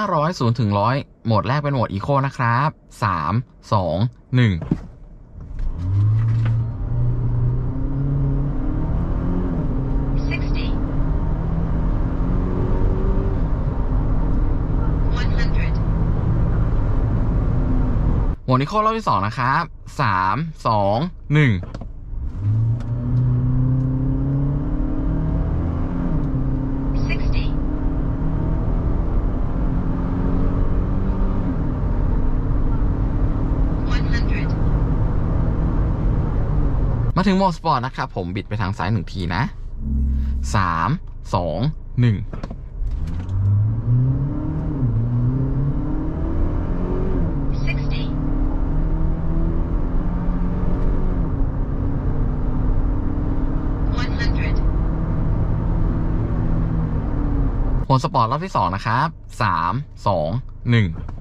500 0ถึง100 โหมดแรกเป็นโหมดอีโคนะครับ 3 2 1 Sixty. One hundred. โหมดอีโครอบที่2นะครับ3 2 1 มาถึงโหมดสปอร์ตนะครับผมบิดไปทางซ้ายหนึ่งทีนะ3 2 1 Sixty. One hundred. โหมดสปอร์ตรอบที่ 2 นะครับ 3 2 1